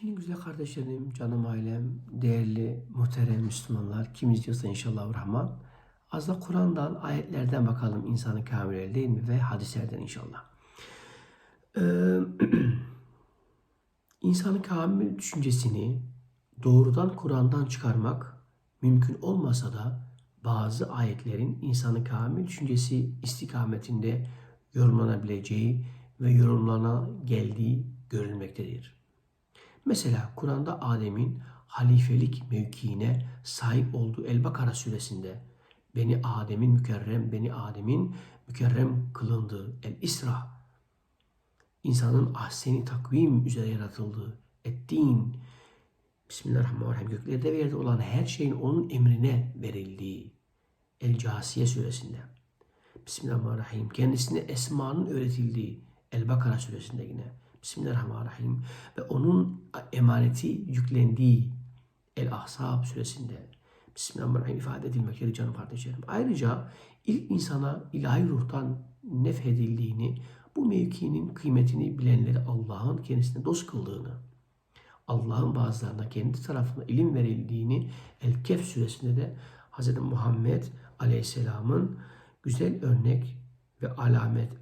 Şimdi güzel kardeşlerim, canım ailem, değerli muhterem Müslümanlar, kim izliyorsa inşallah rahman. Az da Kur'an'dan, ayetlerden bakalım insanın kamilleri değil mi? Ve hadislerden inşallah. Ee, insanın kamil düşüncesini doğrudan Kur'an'dan çıkarmak mümkün olmasa da bazı ayetlerin insanın kamil düşüncesi istikametinde yorumlanabileceği ve yorumlana geldiği görülmektedir. Mesela Kur'an'da Adem'in halifelik mevkiine sahip olduğu El-Bakara suresinde Beni Adem'in mükerrem, Beni Adem'in mükerrem kılındığı El-İsra insanın ahseni takvim üzere yaratıldığı ettin Bismillahirrahmanirrahim göklerde ve yerde olan her şeyin onun emrine verildiği El-Casiye suresinde. Bismillahirrahmanirrahim. Kendisine esmanın öğretildiği El-Bakara suresinde yine Bismillahirrahmanirrahim ve onun emaneti yüklendiği El-Ahzab suresinde Bismillahirrahmanirrahim ifade edilmektedir canım kardeşlerim. Ayrıca ilk insana ilahi ruhtan nefedildiğini, bu mevkinin kıymetini bilenleri Allah'ın kendisine dost kıldığını, Allah'ın bazılarına kendi tarafına ilim verildiğini El-Kehf suresinde de Hz. Muhammed Aleyhisselam'ın güzel örnek ve alamet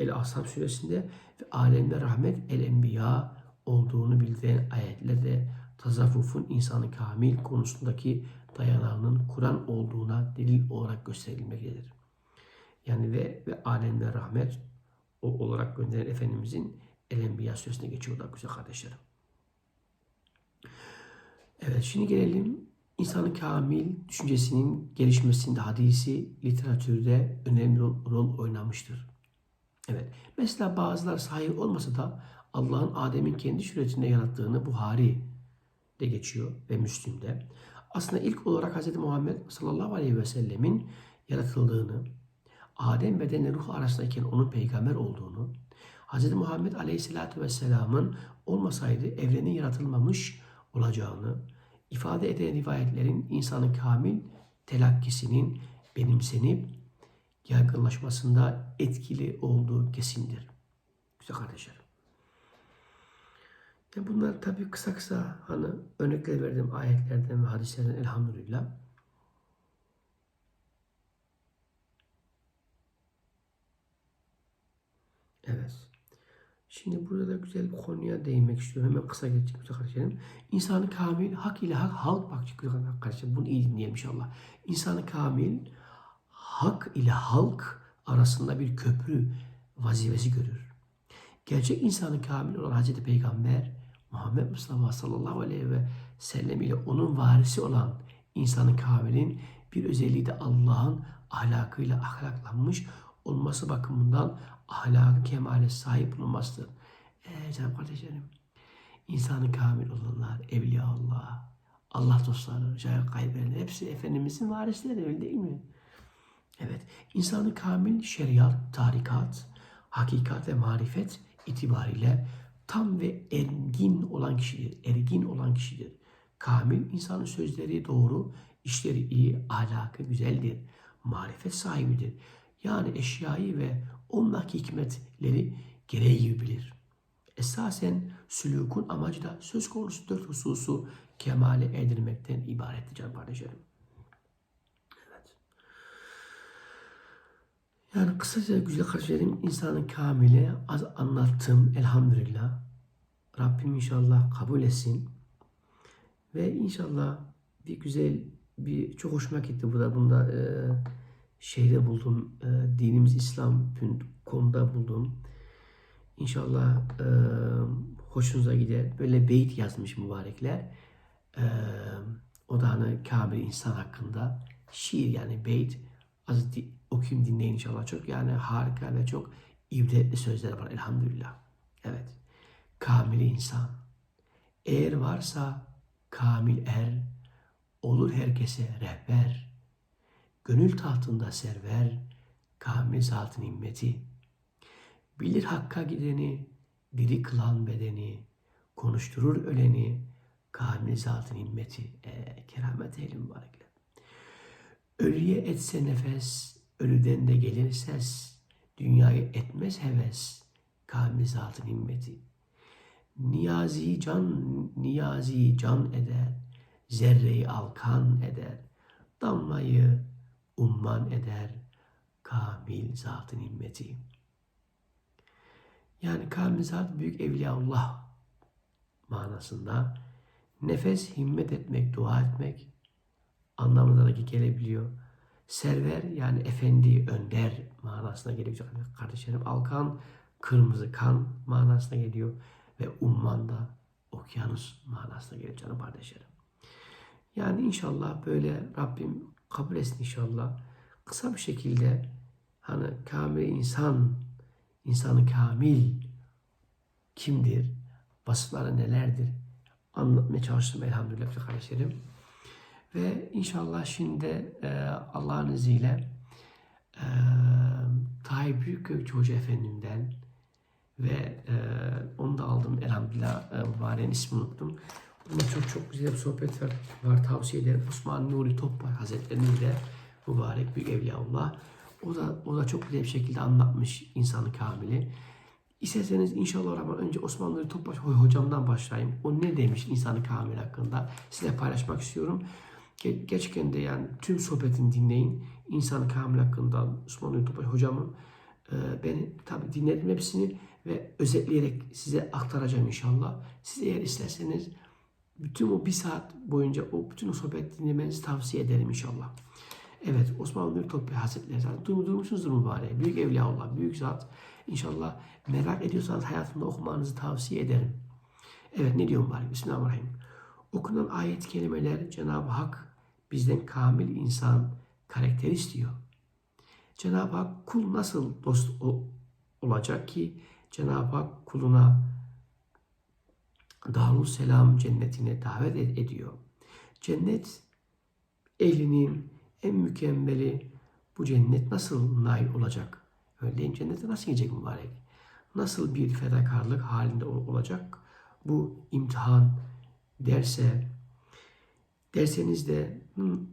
El-Ashab suresinde ve alemde rahmet el-enbiya olduğunu bildiren ayetlerde tasavvufun insanı kamil konusundaki dayanağının Kur'an olduğuna delil olarak gösterilmektedir. Yani ve, ve alemde rahmet o olarak gönderen Efendimizin El-Enbiya suresine geçiyor da güzel kardeşlerim. Evet şimdi gelelim insanın kamil düşüncesinin gelişmesinde hadisi literatürde önemli rol oynamıştır. Evet. Mesela bazılar sahih olmasa da Allah'ın Adem'in kendi suretinde yarattığını Buhari de geçiyor ve Müslim'de. Aslında ilk olarak Hz. Muhammed sallallahu aleyhi ve sellemin yaratıldığını, Adem bedenle ruh arasındayken onun peygamber olduğunu, Hz. Muhammed aleyhissalatü vesselamın olmasaydı evrenin yaratılmamış olacağını ifade eden rivayetlerin insanın kamil telakkisinin benimsenip yaygınlaşmasında etkili olduğu kesindir. Güzel kardeşlerim. Ya bunlar tabi kısa kısa hani örnekler verdim ayetlerden ve hadislerden elhamdülillah. Evet. Şimdi burada da güzel bir konuya değinmek istiyorum. Hemen kısa geçecek güzel kardeşlerim. İnsanı kamil, hak ile hak, halk bak güzel kardeşlerim. Bunu iyi dinleyelim inşallah. İnsanı kamil, hak ile halk arasında bir köprü vazifesi görür. Gerçek insanın kamil olan Hazreti Peygamber Muhammed Mustafa sallallahu aleyhi ve sellem ile onun varisi olan insanın kamilin bir özelliği de Allah'ın ahlakıyla ahlaklanmış olması bakımından ahlakı kemale sahip olmasıdır. Eee canım kardeşlerim, insanı kamil olanlar, Evliya Allah, Allah dostları, şayet kaybedenler hepsi Efendimizin varisleri öyle değil mi? Evet, insanı kamil şeriat, tarikat, hakikat ve marifet itibariyle tam ve ergin olan kişidir. Ergin olan kişidir. Kamil insanın sözleri doğru, işleri iyi, ahlakı güzeldir. Marifet sahibidir. Yani eşyayı ve ondaki hikmetleri gereği gibi bilir. Esasen sülükün amacı da söz konusu dört hususu kemale erdirmekten ibarettir canım kardeşlerim. Yani kısaca güzel kardeşlerim insanın kamili az anlattım elhamdülillah. Rabbim inşallah kabul etsin. Ve inşallah bir güzel bir çok hoşuma gitti bu da bunda e, şeyde buldum e, dinimiz İslam.com'da buldum. İnşallah e, hoşunuza gider. Böyle beyt yazmış mübarekler. E, o da hani kamil insan hakkında şiir yani beyt az okuyayım dinleyin inşallah. Çok yani harika ve çok ibretli sözler var elhamdülillah. Evet. Kamil insan. Eğer varsa kamil er, olur herkese rehber. Gönül tahtında server, kamil zatın himmeti. Bilir hakka gideni, diri kılan bedeni, konuşturur öleni, kamil zatın himmeti. E, keramet eyle mübarekler. Ölüye etse nefes, ölüden de gelir ses, dünyayı etmez heves, kamil zatın himmeti. Niyazi can, niyazi can eder, zerreyi alkan eder, damlayı umman eder, kamil zatın himmeti. Yani kamil zat büyük evliyaullah manasında nefes himmet etmek, dua etmek anlamına da gelebiliyor. Server yani efendi, önder manasına geliyor kardeşlerim. Alkan, kırmızı kan manasına geliyor. Ve umman da okyanus manasına geliyor canım kardeşlerim. Yani inşallah böyle Rabbim kabul etsin inşallah. Kısa bir şekilde hani kamil insan, insanı kamil kimdir? Vasıfları nelerdir? Anlatmaya çalıştım elhamdülillah kardeşlerim. Ve inşallah şimdi e, Allah'ın izniyle e, Tayyip Büyükgök Hoca Efendim'den ve e, onu da aldım elhamdülillah e, mübareğin ismini unuttum. Bunda çok çok güzel bir sohbet var, var tavsiye ederim. Osman Nuri Topbay Hazretleri'nin de mübarek bir evliyaullah. O da, o da çok güzel bir şekilde anlatmış insanı kamili. İsterseniz inşallah Rahman önce Osman Nuri Topbaş hocamdan başlayayım. O ne demiş insanı kamil hakkında size paylaşmak istiyorum. Gerçekten de yani tüm sohbetini dinleyin. İnsanı kamil hakkında Osman Topbaş hocamın ben tabi dinledim hepsini ve özetleyerek size aktaracağım inşallah. Siz eğer isterseniz bütün o bir saat boyunca o bütün o sohbet dinlemenizi tavsiye ederim inşallah. Evet Osman Nuri Topbay Hazretleri zaten duymuşsunuzdur mübarek. Büyük Evliyaullah, büyük zat. İnşallah merak ediyorsanız hayatında okumanızı tavsiye ederim. Evet ne diyor mübarek? Bismillahirrahmanirrahim. Okunan ayet kelimeler Cenab-ı Hak bizden kamil insan karakteri istiyor. Cenab-ı Hak kul nasıl dost olacak ki Cenab-ı Hak kuluna Darul Selam cennetine davet ediyor. Cennet ehlinin en mükemmeli bu cennet nasıl nail olacak? Örneğin cennete nasıl gidecek mübarek? Nasıl bir fedakarlık halinde olacak? Bu imtihan derse derseniz de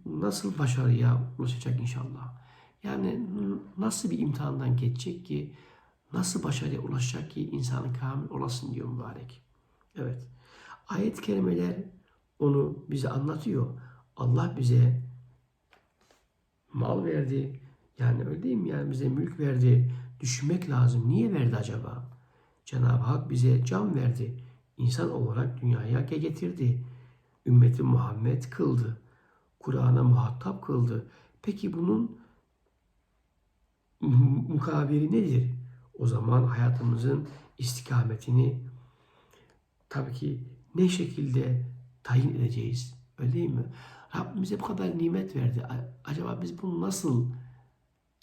nasıl başarıya ulaşacak inşallah? Yani nasıl bir imtihandan geçecek ki nasıl başarıya ulaşacak ki insanın kamil olasın diyor mübarek. Evet. Ayet kelimeler onu bize anlatıyor. Allah bize mal verdi. Yani öyle değil mi? Yani bize mülk verdi. Düşünmek lazım. Niye verdi acaba? Cenab-ı Hak bize can verdi. İnsan olarak dünyaya getirdi. Ümmeti Muhammed kıldı. Kur'an'a muhatap kıldı. Peki bunun mukabili nedir? O zaman hayatımızın istikametini tabii ki ne şekilde tayin edeceğiz? Öyle değil mi? Rabbimize bu kadar nimet verdi. Acaba biz bunu nasıl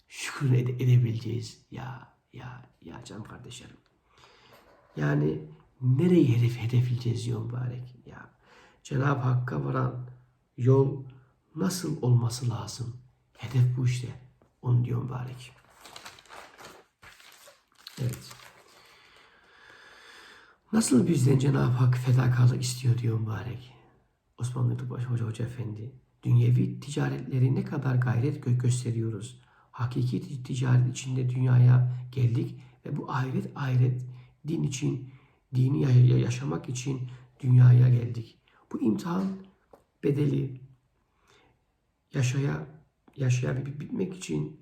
şükür ede edebileceğiz? Ya, ya, ya canım kardeşlerim. Yani nereyi hedef hedefleyeceğiz diyor mübarek. Ya Cenab-ı Hakk'a varan yol nasıl olması lazım? Hedef bu işte. Onu diyor mübarek. Evet. Nasıl bizden Cenab-ı Hak fedakarlık istiyor diyor mübarek. Osmanlı Tıbaş Hoca Hoca Efendi. Dünyevi ticaretleri ne kadar gayret gö gösteriyoruz. Hakiki ticaret içinde dünyaya geldik ve bu ahiret ahiret din için, dini yaşamak için dünyaya geldik. Bu imtihan bedeli yaşaya yaşayabilmek için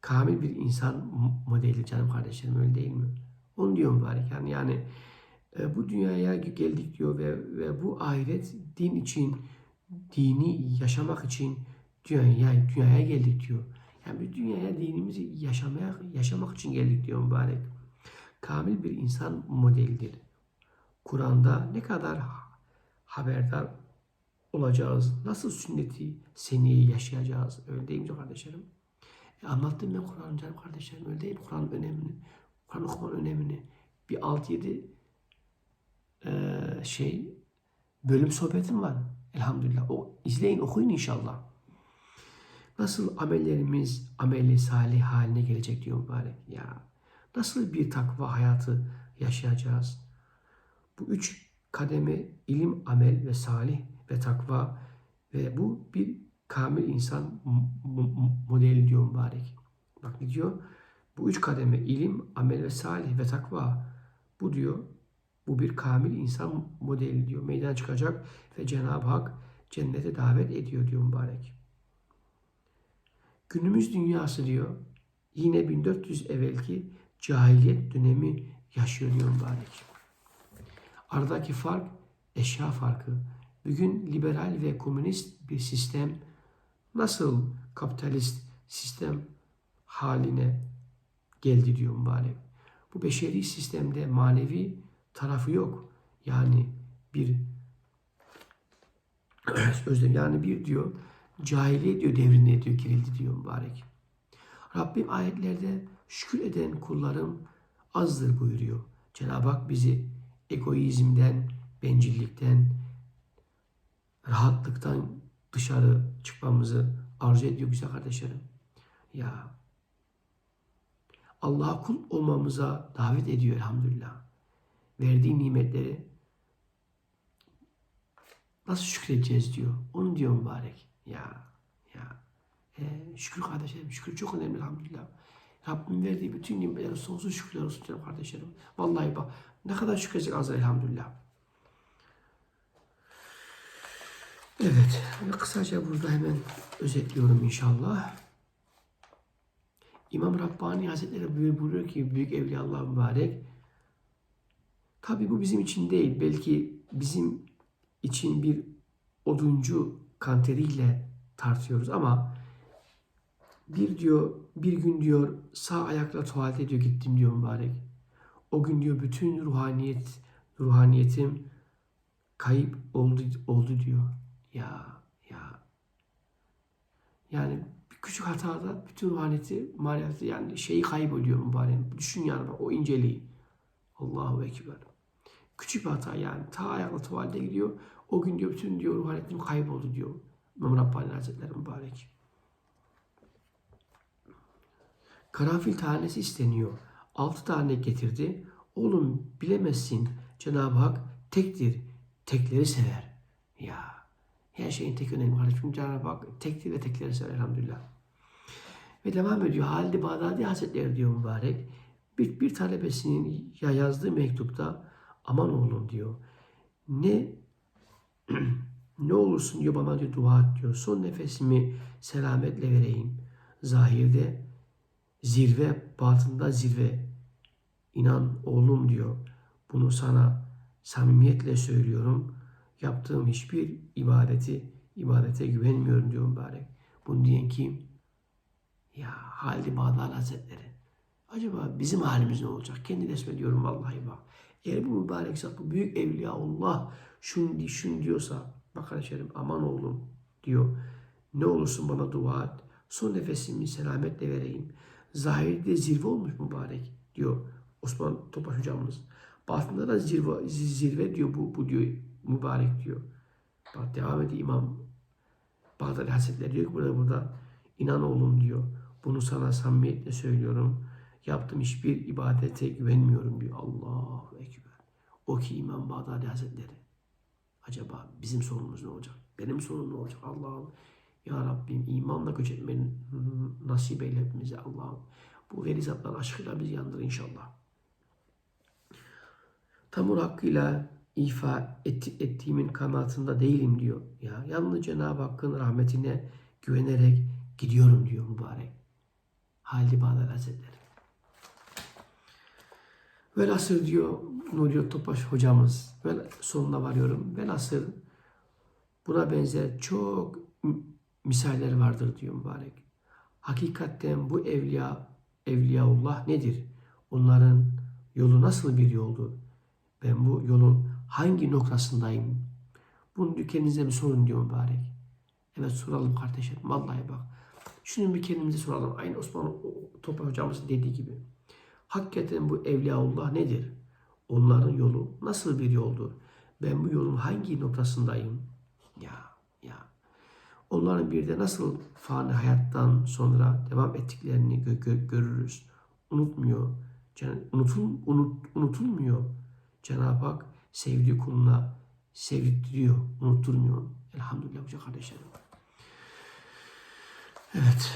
kamil bir insan modeli canım kardeşlerim öyle değil mi? Onu diyor mübarek yani yani e, bu dünyaya geldik diyor ve, ve bu ahiret din için, dini yaşamak için dünyaya, dünyaya geldik diyor. Yani bir dünyaya dinimizi yaşamaya, yaşamak için geldik diyor mübarek. Kamil bir insan modelidir. Kur'an'da ne kadar haberdar olacağız, nasıl sünneti seniyi yaşayacağız öyle değil kardeşlerim? E anlattım ben Kur'an'ı canım kardeşlerim öyle değil? Kur'an'ın önemini, Kur'an okumanın önemini. Bir 6-7 e, şey bölüm sohbetim var. Elhamdülillah. O, izleyin, okuyun inşallah. Nasıl amellerimiz ameli salih haline gelecek diyor mübarek. Ya nasıl bir takva hayatı yaşayacağız? Bu üç kademe ilim, amel ve salih ve takva ve bu bir kamil insan modeli diyor mübarek. Bak ne diyor? Bu üç kademe ilim, amel ve salih ve takva. Bu diyor Bu bir kamil insan modeli diyor. Meydana çıkacak ve Cenab-ı Hak cennete davet ediyor diyor mübarek. Günümüz dünyası diyor yine 1400 evvelki cahiliyet dönemi yaşıyor diyor mübarek. Aradaki fark eşya farkı. Bugün liberal ve komünist bir sistem nasıl kapitalist sistem haline geldi diyor mübarek. Bu beşeri sistemde manevi tarafı yok. Yani bir özlem yani bir diyor cahiliye diyor devrine diyor girildi diyor mübarek. Rabbim ayetlerde şükür eden kullarım azdır buyuruyor. Cenab-ı Hak bizi egoizmden, bencillikten, rahatlıktan dışarı çıkmamızı arzu ediyor güzel kardeşlerim. Ya Allah'a kul olmamıza davet ediyor elhamdülillah. Verdiği nimetleri nasıl şükredeceğiz diyor. Onu diyor mübarek. Ya ya. E, şükür kardeşlerim. Şükür çok önemli elhamdülillah. Rabbim verdiği bütün nimetlere sonsuz şükürler olsun canım kardeşlerim. Vallahi bak ne kadar şükredecek az elhamdülillah. Evet. Ve kısaca burada hemen özetliyorum inşallah. İmam Rabbani Hazretleri buyuruyor ki Büyük Evliyaullah Mübarek Tabi bu bizim için değil. Belki bizim için bir oduncu kanteriyle tartıyoruz ama bir diyor bir gün diyor sağ ayakla tuvalete diyor gittim diyor mübarek. O gün diyor bütün ruhaniyet ruhaniyetim kayıp oldu oldu diyor. Ya ya yani bir küçük hatada bütün ruhaniyeti maneviyatı yani şeyi kayboluyor mübarek. Düşün yani bak o inceliği. Allahu Ekber. Küçük bir hata yani. Ta ayakla tuvalete gidiyor. O gün diyor bütün diyor ruhaniyetim kayboldu diyor. İmam Rabbani Hazretleri mübarek. Karanfil tanesi isteniyor. Altı tane getirdi. Oğlum bilemezsin Cenab-ı Hak tektir. Tekleri sever. Ya her şeyin tek önemli kardeşim. Cenab-ı Hak tektir ve tekleri sever elhamdülillah. Ve devam ediyor. Halid-i Bağdadi Hazretleri diyor mübarek. Bir, bir talebesinin ya yazdığı mektupta aman oğlum diyor. Ne ne olursun diyor bana diyor dua et diyor. Son nefesimi selametle vereyim. Zahirde zirve, batında zirve. İnan oğlum diyor. Bunu sana samimiyetle söylüyorum. Yaptığım hiçbir ibadeti, ibadete güvenmiyorum diyor mübarek. Bunu diyen kim? Ya Halid-i Bağdadi Hazretleri. Acaba bizim halimiz ne olacak? Kendi resmediyorum vallahi bak. Eğer bu mübarek zat, bu büyük evliya Allah şunu, şunu diyorsa bak kardeşlerim aman oğlum diyor. Ne olursun bana dua et. Son nefesimi selametle vereyim. Zahirde zirve olmuş mübarek diyor Osman Topaş hocamız. Batında da zirve, zirve diyor bu, bu diyor mübarek diyor. Bak devam ediyor İmam Bağdadi Hazretleri diyor ki burada burada inan oğlum diyor. Bunu sana samimiyetle söylüyorum. Yaptığım hiçbir ibadete güvenmiyorum diyor. Allahu Ekber. O ki İmam Bağdadi Hazretleri. Acaba bizim sorunumuz ne olacak? Benim sorunum ne olacak? Allah'ım ya Rabbim imanla göç etmeni nasip eyle hepimize Allah'ım. Bu veli zatlar aşkıyla bizi yandır inşallah. Tamur hakkıyla ifa et, ettiğimin kanaatında değilim diyor. Ya yalnız Cenab-ı Hakk'ın rahmetine güvenerek gidiyorum diyor mübarek. Halid-i Bağdadi Hazretleri. Velhasıl diyor Nuri Topaş hocamız. Ve sonuna varıyorum. Velhasıl buna benzer çok misaller vardır diyor mübarek. Hakikatten bu evliya, evliyaullah nedir? Onların yolu nasıl bir yoldur? Ben bu yolun hangi noktasındayım? Bunu kendinize bir sorun diyor mübarek. Evet soralım kardeşim. Vallahi bak. Şunu bir kendimize soralım. Aynı Osman Topal hocamızın dediği gibi. Hakikaten bu evliyaullah nedir? Onların yolu nasıl bir yoldur? Ben bu yolun hangi noktasındayım? Ya ya. Onların bir de nasıl fani hayattan sonra devam ettiklerini gö- gö- görürüz. Unutmuyor. Can- unutul unut, unutulmuyor. Cenab-ı Hak sevdiği kuluna sevdiriyor, unutturmuyor. Elhamdülillah hoca kardeşlerim. Evet.